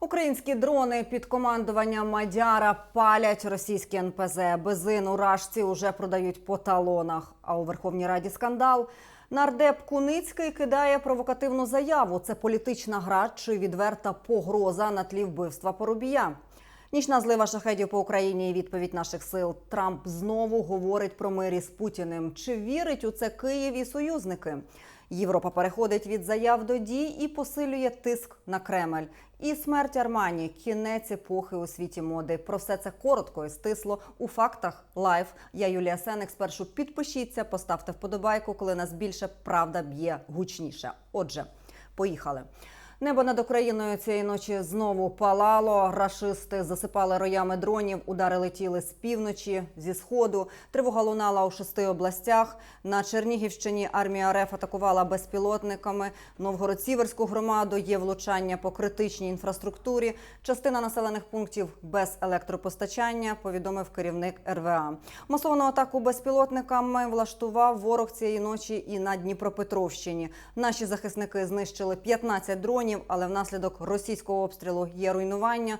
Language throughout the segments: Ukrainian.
Українські дрони під командуванням Мадяра палять російські НПЗ. Бензин у рашці уже продають по талонах. А у Верховній Раді скандал. Нардеп Куницький кидає провокативну заяву. Це політична гра чи відверта погроза на тлі вбивства Порубія. Нічна злива шахедів по Україні і відповідь наших сил. Трамп знову говорить про мир із Путіним. Чи вірить у це Київ і союзники? Європа переходить від заяв до дій і посилює тиск на Кремль. І смерть Армані кінець епохи у світі моди. Про все це коротко і стисло у фактах. Лайв. Я Юлія Сенек. Спершу підпишіться, поставте вподобайку, коли нас більше правда б'є гучніше. Отже, поїхали. Небо над Україною цієї ночі знову палало. Рашисти засипали роями дронів, удари летіли з півночі, зі сходу. Тривога лунала у шести областях. На Чернігівщині армія РФ атакувала безпілотниками. Новгород-Сіверську громаду є влучання по критичній інфраструктурі. Частина населених пунктів без електропостачання. Повідомив керівник РВА. Масовану атаку безпілотниками влаштував ворог цієї ночі і на Дніпропетровщині. Наші захисники знищили 15 дронів, але внаслідок російського обстрілу є руйнування.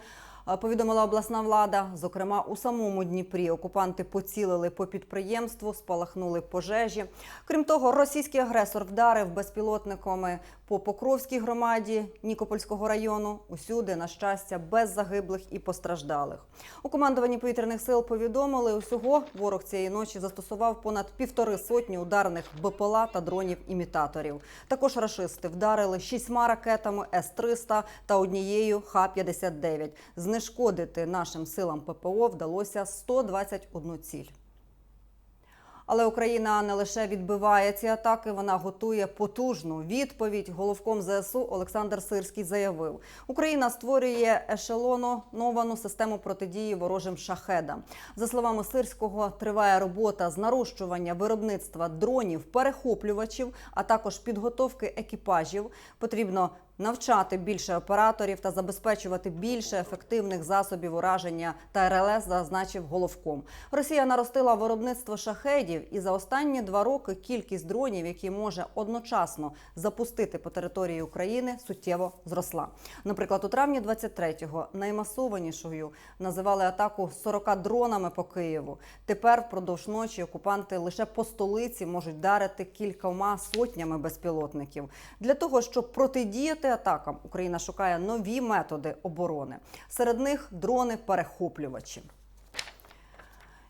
Повідомила обласна влада. Зокрема, у самому Дніпрі окупанти поцілили по підприємству, спалахнули пожежі. Крім того, російський агресор вдарив безпілотниками по Покровській громаді Нікопольського району. Усюди, на щастя, без загиблих і постраждалих. У командуванні повітряних сил повідомили, усього ворог цієї ночі застосував понад півтори сотні ударних БПЛА та дронів-імітаторів. Також рашисти вдарили шістьма ракетами С-300 та однією Х-59. Знешкодити нашим силам ППО вдалося 121 ціль. Але Україна не лише відбиває ці атаки, вона готує потужну відповідь. Головком ЗСУ Олександр Сирський заявив: Україна створює ешелоновану систему протидії ворожим шахедам. За словами Сирського, триває робота з нарощування виробництва дронів, перехоплювачів, а також підготовки екіпажів. Потрібно навчати більше операторів та забезпечувати більше ефективних засобів ураження та РЛС, зазначив головком. Росія наростила виробництво шахедів, і за останні два роки кількість дронів, які може одночасно запустити по території України, суттєво зросла. Наприклад, у травні 23-го наймасованішою називали атаку 40 дронами по Києву. Тепер впродовж ночі окупанти лише по столиці можуть вдарити кількома сотнями безпілотників. Для того щоб протидіяти атакам, Україна шукає нові методи оборони. Серед них дрони-перехоплювачі.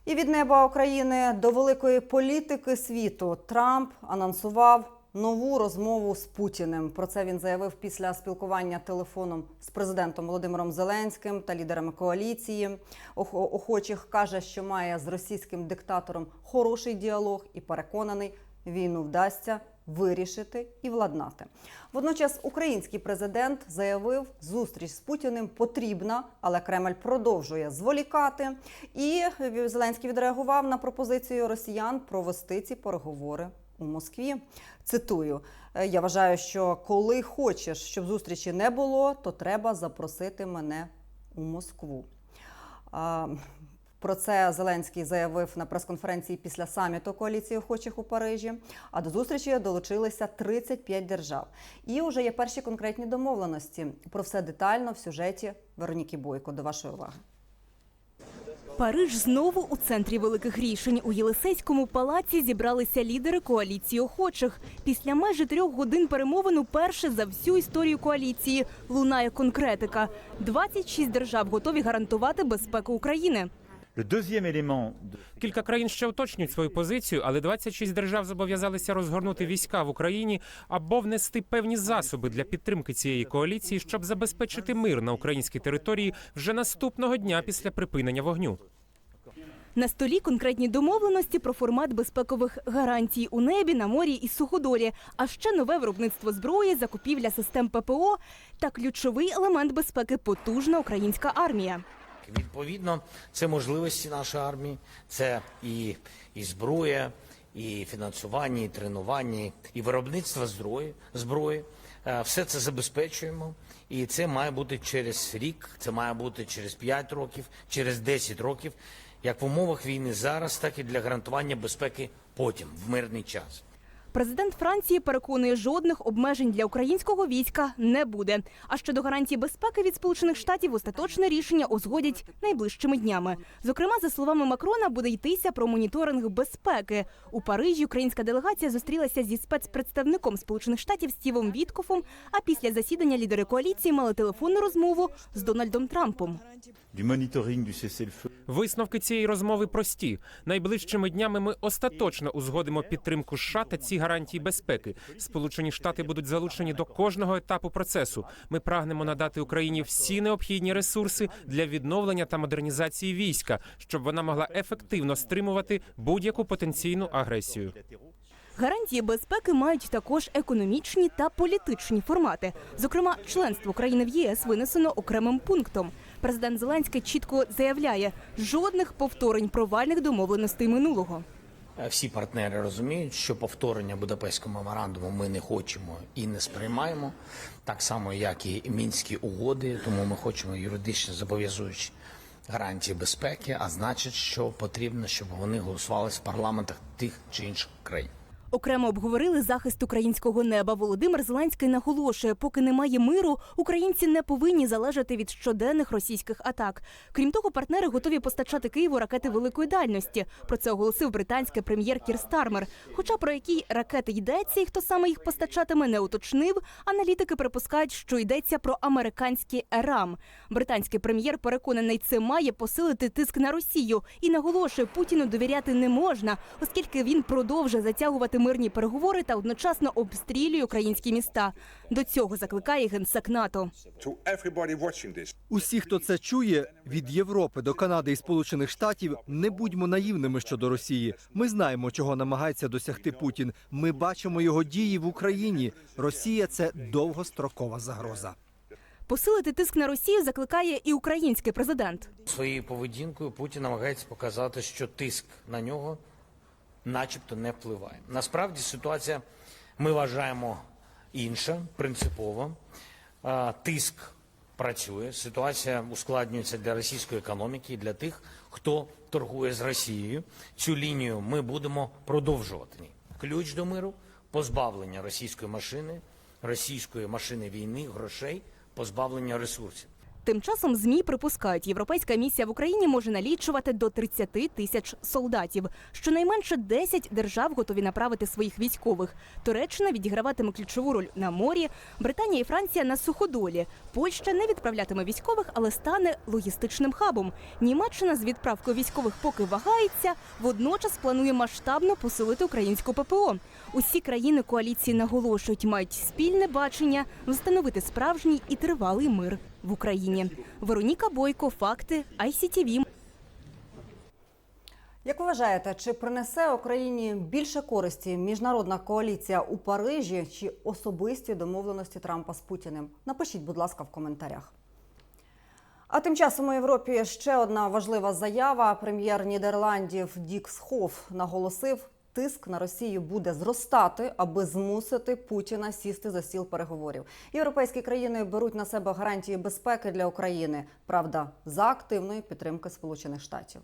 І від неба України до великої політики світу Трамп анонсував нову розмову з Путіним. Про це він заявив після спілкування телефоном з президентом Володимиром Зеленським та лідерами коаліції. Охочих каже, що має з російським диктатором хороший діалог і переконаний, війну вдасться вирішити і владнати. Водночас український президент заявив, зустріч з Путіним потрібна, але Кремль продовжує зволікати. І Зеленський відреагував на пропозицію росіян провести ці переговори у Москві. Цитую: «Е, я вважаю, що коли хочеш, щоб зустрічі не було, то треба запросити мене у Москву. Про це Зеленський заявив на прес-конференції після саміту коаліції охочих у Парижі. А до зустрічі долучилися 35 держав. І вже є перші конкретні домовленості. Про все детально в сюжеті Вероніки Бойко. До вашої уваги. Париж знову у центрі великих рішень. У Єлисейському палаці зібралися лідери коаліції охочих. Після майже трьох годин перемовин уперше за всю історію коаліції лунає конкретика. 26 держав готові гарантувати безпеку України. Кілька країн ще уточнюють свою позицію, але 26 держав зобов'язалися розгорнути війська в Україні або внести певні засоби для підтримки цієї коаліції, щоб забезпечити мир на українській території вже наступного дня після припинення вогню. На столі конкретні домовленості про формат безпекових гарантій у небі, на морі і суходолі, а ще нове виробництво зброї, закупівля систем ППО та ключовий елемент безпеки потужна українська армія. Відповідно, це можливості нашої армії, це і, і зброя, і фінансування, і тренування, і виробництво зброї. зброї. Е, Все це забезпечуємо, і це має бути через рік, це має бути через 5 років, через 10 років, як в умовах війни зараз, так і для гарантування безпеки потім, в мирний час. Президент Франції переконує, жодних обмежень для українського війська не буде. А щодо гарантій безпеки від Сполучених Штатів, остаточне рішення узгодять найближчими днями. Зокрема, за словами Макрона, буде йтися про моніторинг безпеки. У Парижі українська делегація зустрілася зі спецпредставником Сполучених Штатів Стівом Віткофом. А після засідання лідери коаліції мали телефонну розмову з Дональдом Трампом. Висновки цієї розмови прості. Найближчими днями ми остаточно узгодимо підтримку США та ці гарантії безпеки. Сполучені Штати будуть залучені до кожного етапу процесу. Ми прагнемо надати Україні всі необхідні ресурси для відновлення та модернізації війська, щоб вона могла ефективно стримувати будь-яку потенційну агресію. Гарантії безпеки мають також економічні та політичні формати. Зокрема, членство країни в ЄС винесено окремим пунктом. Президент Зеленський чітко заявляє, жодних повторень провальних домовленостей минулого. Е, Всі партнери розуміють, що повторення Будапештського меморандуму ми не хочемо і не сприймаємо, так само як і мінські угоди. Тому ми хочемо юридично зобов'язуючі гарантії безпеки, а значить, що потрібно, щоб вони голосувалися в парламентах тих чи інших країн. Окремо обговорили захист українського неба. Володимир Зеленський наголошує, поки немає миру, українці не повинні залежати від щоденних російських атак. Крім того, партнери готові постачати Києву ракети великої дальності. Про це оголосив британський прем'єр Кір Стармер. Хоча про які ракети йдеться і хто саме їх постачатиме, не уточнив. Аналітики припускають, що йдеться про американські РАМ. Британський прем'єр переконаний, це має посилити тиск на Росію і наголошує, Путіну довіряти не можна, оскільки він продовжує затягувати мирні переговори та одночасно обстрілює українські міста. До цього закликає генсек НАТО. Усі, хто це чує, від Європи до Канади і Сполучених Штатів, не будьмо наївними щодо Росії. Ми знаємо, чого намагається досягти Путін. Ми бачимо його дії в Україні. Росія це довгострокова загроза. Посилити тиск на Росію закликає і український президент. Своєю поведінкою Путін намагається показати, що тиск на нього, начебто, не впливає. Насправді ситуація ми вважаємо інша, принципова. Тиск працює, ситуація ускладнюється для російської економіки і для тих, хто торгує з Росією. Цю лінію ми будемо продовжувати. Ключ до миру позбавлення російської машини, російської машини війни, грошей, позбавлення ресурсів. Тим часом змі припускають, європейська місія в Україні може налічувати до 30 тисяч солдатів. Щонайменше 10 держав готові направити своїх військових. Туреччина відіграватиме ключову роль на морі. Британія і Франція на суходолі. Польща не відправлятиме військових, але стане логістичним хабом. Німеччина з відправкою військових поки вагається. Водночас планує масштабно посилити українську ППО. Усі країни коаліції наголошують, мають спільне бачення встановити справжній і тривалий мир в Україні. Вероніка Бойко, факти ICTV. Як ви вважаєте, чи принесе Україні більше користі міжнародна коаліція у Парижі чи особисті домовленості Трампа з Путіним? Напишіть, будь ласка, в коментарях. А тим часом у Європі ще одна важлива заява. Прем'єр Нідерландів Дік Схоф наголосив, тиск на Росію буде зростати, аби змусити Путіна сісти за стіл переговорів. Європейські країни беруть на себе гарантії безпеки для України. Правда, за активної підтримки Сполучених Штатів.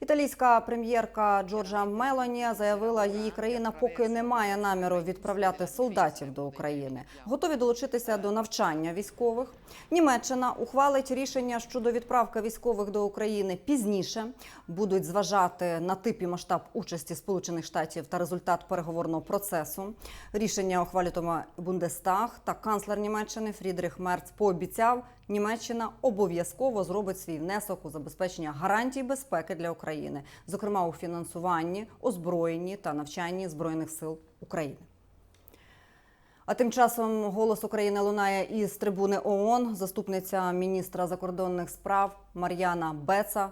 Італійська прем'єрка Джорджа Мелоні заявила, її країна поки не має наміру відправляти солдатів до України. Готові долучитися до навчання військових. Німеччина ухвалить рішення щодо відправки військових до України пізніше. Будуть зважати на тип і масштаб участі Сполучених Штатів та результат переговорного процесу. Рішення ухвалюватиме Бундестаг та канцлер Німеччини Фрідрих Мерц пообіцяв, Німеччина обов'язково зробить свій внесок у забезпечення гарантій безпеки для України, зокрема у фінансуванні, озброєнні та навчанні збройних сил України. А тим часом голос України лунає із трибуни ООН. Заступниця міністра закордонних справ Мар'яна Беца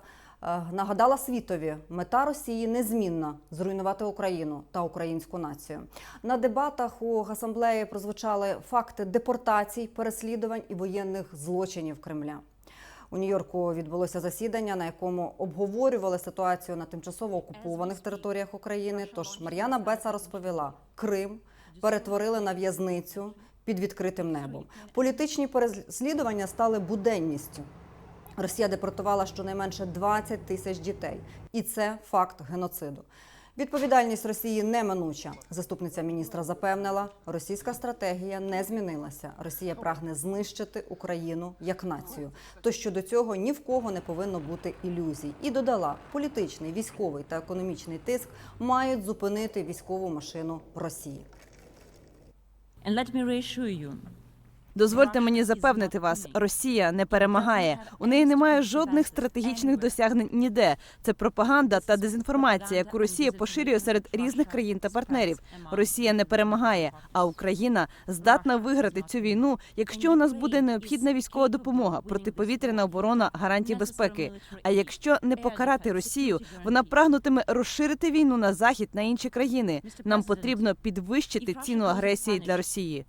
нагадала світові, мета Росії незмінна зруйнувати Україну та українську націю. На дебатах у асамблеї прозвучали факти депортацій, переслідувань і воєнних злочинів Кремля. У Нью-Йорку відбулося засідання, на якому обговорювали ситуацію на тимчасово окупованих територіях України. Тож Мар'яна Беца розповіла, Крим перетворили на в'язницю під відкритим небом. Політичні переслідування стали буденністю. Росія депортувала щонайменше 20 тисяч дітей, і це факт геноциду. Відповідальність Росії неминуча. Заступниця міністра запевнила, російська стратегія не змінилася. Росія прагне знищити Україну як націю. То щодо цього ні в кого не повинно бути ілюзій. І додала, політичний, військовий та економічний тиск мають зупинити військову машину Росії. And let me reassure you, Дозвольте мені запевнити вас, Росія не перемагає. У неї немає жодних стратегічних досягнень ніде. Це пропаганда та дезінформація, яку Росія поширює серед різних країн та партнерів. Росія не перемагає, а Україна здатна виграти цю війну, якщо у нас буде необхідна військова допомога, протиповітряна оборона, гарантії безпеки. А якщо не покарати Росію, вона прагнутиме розширити війну на захід на інші країни. Нам потрібно підвищити ціну агресії для Росії.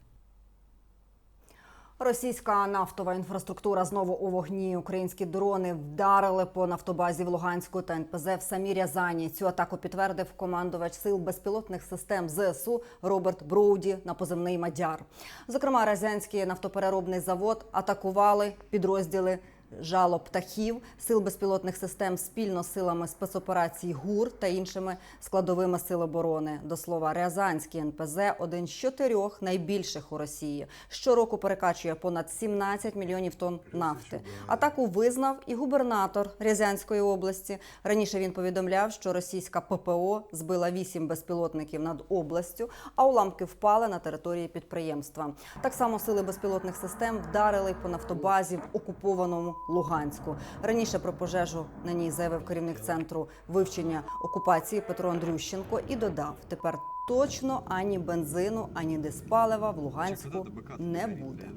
Російська нафтова інфраструктура знову у вогні. Українські дрони вдарили по нафтобазі в Луганську та НПЗ в самій Рязані. Цю атаку підтвердив командувач сил безпілотних систем ЗСУ Роберт Броуді на позивний Мадяр. Зокрема, Рязанський нафтопереробний завод атакували підрозділи. Жало птахів, сил безпілотних систем спільно з силами спецоперацій ГУР та іншими складовими сил оборони. До слова, Рязанський НПЗ один з чотирьох найбільших у Росії. Щороку перекачує понад 17 мільйонів тонн нафти. Атаку визнав і губернатор Рязанської області. Раніше він повідомляв, що російська ППО збила вісім безпілотників над областю, а уламки впали на території підприємства. Так само сили безпілотних систем вдарили по нафтобазі в окупованому Луганську. Раніше про пожежу на ній заявив керівник центру вивчення окупації Петро Андрющенко і додав: тепер точно ані бензину, ані диспалива в Луганську не буде.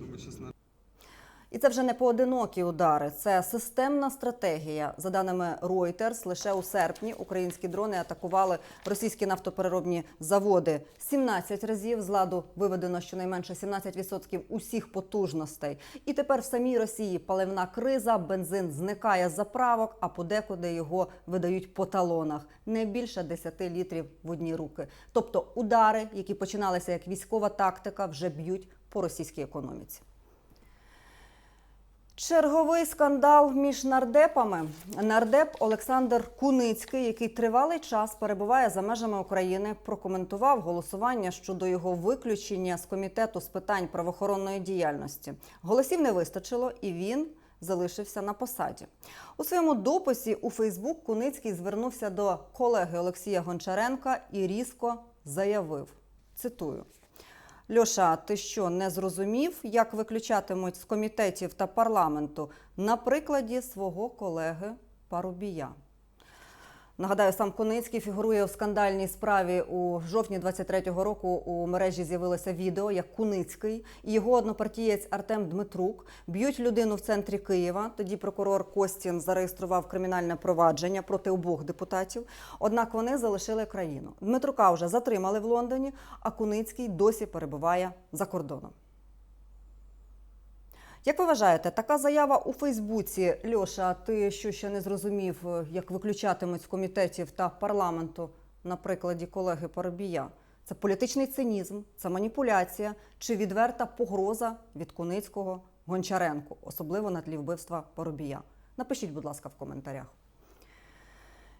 І це вже не поодинокі удари. Це системна стратегія. За даними Reuters, лише у серпні українські дрони атакували російські нафтопереробні заводи 17 разів. З ладу виведено щонайменше 17% усіх потужностей. І тепер в самій Росії паливна криза, бензин зникає з заправок, а подекуди його видають по талонах. Не більше 10 літрів в одні руки. Тобто удари, які починалися як військова тактика, вже б'ють по російській економіці. Черговий скандал між нардепами. Нардеп Олександр Куницький, який тривалий час перебуває за межами України, прокоментував голосування щодо його виключення з комітету з питань правоохоронної діяльності. Голосів не вистачило, і він залишився на посаді. У своєму дописі у Фейсбук Куницький звернувся до колеги Олексія Гончаренка і різко заявив: цитую. Льоша, ти що не зрозумів, як виключатимуть з комітетів та парламенту на прикладі свого колеги Парубія? Нагадаю, сам Куницький фігурує у скандальній справі у жовтні 23-го року. У мережі з'явилося відео, як Куницький і його однопартієць Артем Дмитрук б'ють людину в центрі Києва. Тоді прокурор Костін зареєстрував кримінальне провадження проти обох депутатів. Однак вони залишили країну. Дмитрука вже затримали в Лондоні, а Куницький досі перебуває за кордоном. Як ви вважаєте, така заява у Фейсбуці, Льоша, ти що ще не зрозумів, е, як виключатимуть з комітетів та парламенту на прикладі колеги Парубія? Це політичний цинізм, це маніпуляція чи відверта погроза від Куницького Гончаренку, особливо на тлі вбивства Парубія? Напишіть, будь ласка, в коментарях.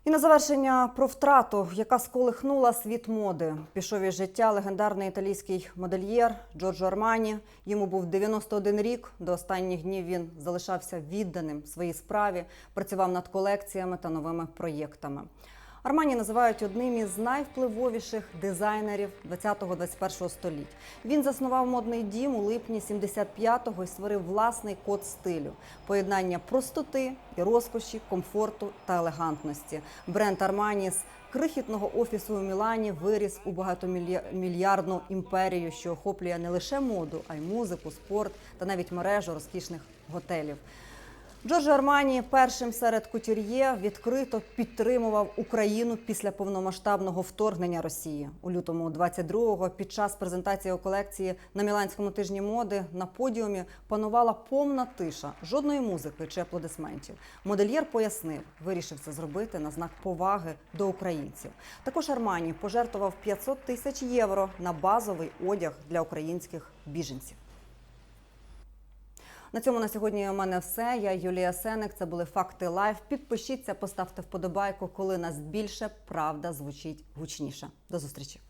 І на завершення про втрату, яка сколихнула світ моди. Пішов із життя легендарний італійський модельєр Джорджо Армані. Йому був 91 рік. До останніх днів він залишався відданим своїй справі, працював над колекціями та новими проєктами. Армані називають одним із найвпливовіших дизайнерів 20-21 століть. Він заснував модний дім у липні 75-го і створив власний код стилю, поєднання простоти і розкоші, комфорту та елегантності. Бренд Армані з крихітного офісу у Мілані виріс у багатомільярдну імперію, що охоплює не лише моду, а й музику, спорт та навіть мережу розкішних готелів. Джорджо Армані першим серед кутюр'є відкрито підтримував Україну після повномасштабного вторгнення Росії у лютому 22-го Під час презентації колекції на Міланському тижні моди на подіумі панувала повна тиша, жодної музики чи аплодисментів. Модельєр пояснив, вирішив це зробити на знак поваги до українців. Також Армані пожертвував 500 тисяч євро на базовий одяг для українських біженців. На цьому на сьогодні у мене все. Я Юлія Сеник. Це були факти лайф. Підпишіться, поставте вподобайку. Коли нас більше, правда звучить гучніше. До зустрічі.